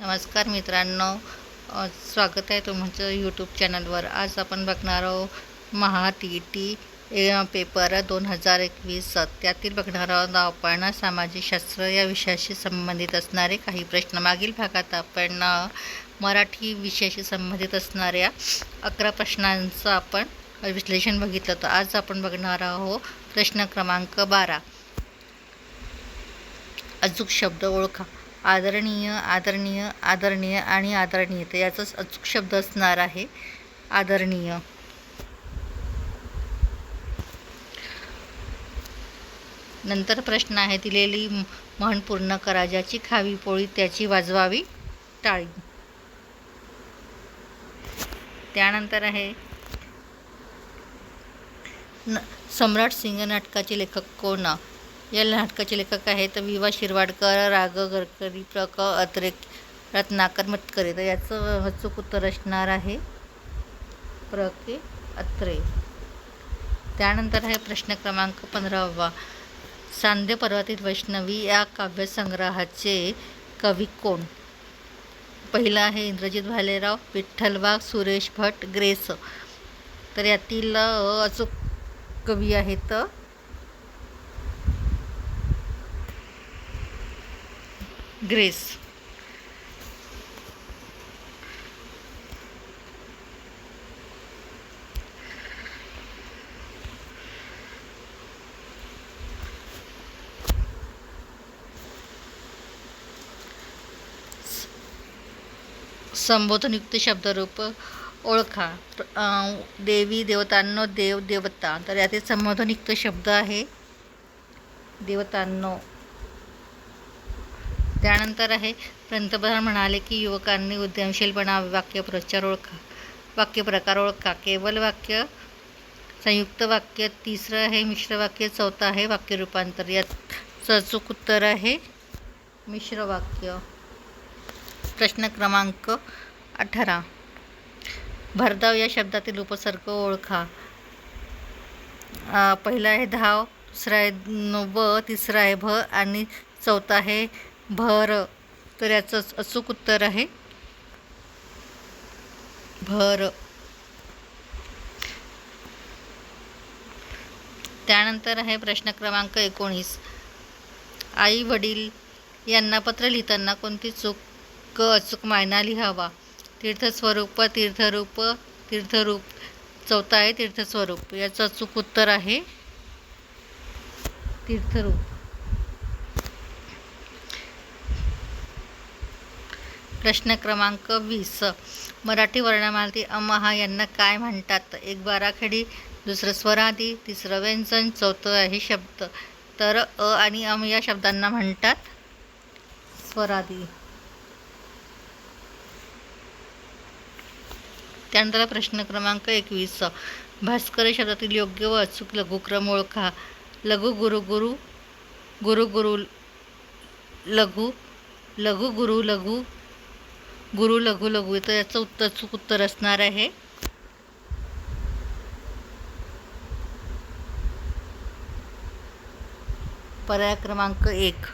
नमस्कार मित्रांनो स्वागत आहे तुमचं यूट्यूब चॅनलवर आज आपण बघणार आहोत महा टी टी पेपर दोन हजार एकवीस. त्यातील बघणार आहोत आपण सामाजिकशास्त्र या विषयाशी संबंधित असणारे काही प्रश्न. मागील भागात आपण मराठी विषयाशी संबंधित असणाऱ्या अकरा प्रश्नांचं आपण विश्लेषण बघितलं तर आज आपण बघणार आहोत प्रश्न क्रमांक बारा. अचूक शब्द ओळखा. आदरणीय आदरणीय आदरणीय आणि आदरणीय तर याचाच अचूक शब्द असणार आहे. आदरणीय. नंतर प्रश्न आहे दिलेली म्हण पूर्ण करा ज्याची खावी पोळी त्याची वाजवावी टाळी. त्यानंतर आहे न सम्राट सिंह नाटकाचे लेखक कोण? या नाटकाचे लेखक आहेत विवा शिरवाडकर राग गडकरी प्र क अत्रे रत्नाकर मटकरे. तर याचं अचूक उत्तर असणार आहे प्र के अत्रे. त्यानंतर आहे प्रश्न क्रमांक पंधरावा. सांध्य पर्वतीत वैष्णवी या काव्यसंग्रहाचे कवी कोण? पहिलं आहे इंद्रजित भालेराव विठ्ठल वाघ सुरेश भट ग्रेस. तर यातील अचूक कवी आहेत ग्रेस. संबोधनयुक्त शब्दरूप ओळखा. देवी देवतांनो देव देवता. तर यातील संबोधनयुक्त शब्द आहे देवतांनो. त्यानंतर आहे पंतप्रधान म्हणाले की युवकांनी उद्यमशीलपणा वाक्य प्रचार ओळखा वाक्यप्रकार ओळखा. केवल वाक्य संयुक्त वाक्य तिसरं आहे मिश्र वाक्य चौथं आहे वाक्य रूपांतर. याचं अचूक उत्तर आहे मिश्र वाक्य. प्रश्न क्रमांक अठरा. भरधाव या शब्दातील उपसर्ग ओळखा. पहिला आहे धाव दुसरा आहे न- व तिसरा आहे भ आणि चौथा आहे भर तर याचं अचूक उत्तर आहे. भर. त्यानंतर आहे प्रश्न क्रमांक एकोणीस. आई वडील यांना पत्र लिहिताना कोणती चूक अचूक मायना लिहावा? तीर्थस्वरूप तीर्थरूप तीर्थरूप चौथा आहे तीर्थस्वरूप याचं अचूक उत्तर आहे. तीर्थरूप. प्रश्न क्रमांक वीस. मराठी वर्णमालती अमहा यांना काय म्हणतात? एक बाराखडी दुसरं स्वरादी तिसरं व्यंजन चौथं आहे शब्द. तर अ आणि अम या शब्दांना म्हणतात स्वरादी. त्यानंतर प्रश्न क्रमांक एकवीस. भास्कर शब्दातील योग्य व अचूक लघुक्रम ओळखा. लघु गुरु गुरु गुरु गुरु लघु लघु गुरु लघु गुरु लघु लघु तर याचं उत्तर चूक उत्तर असणार आहे. पर्याय क्रमांक एक.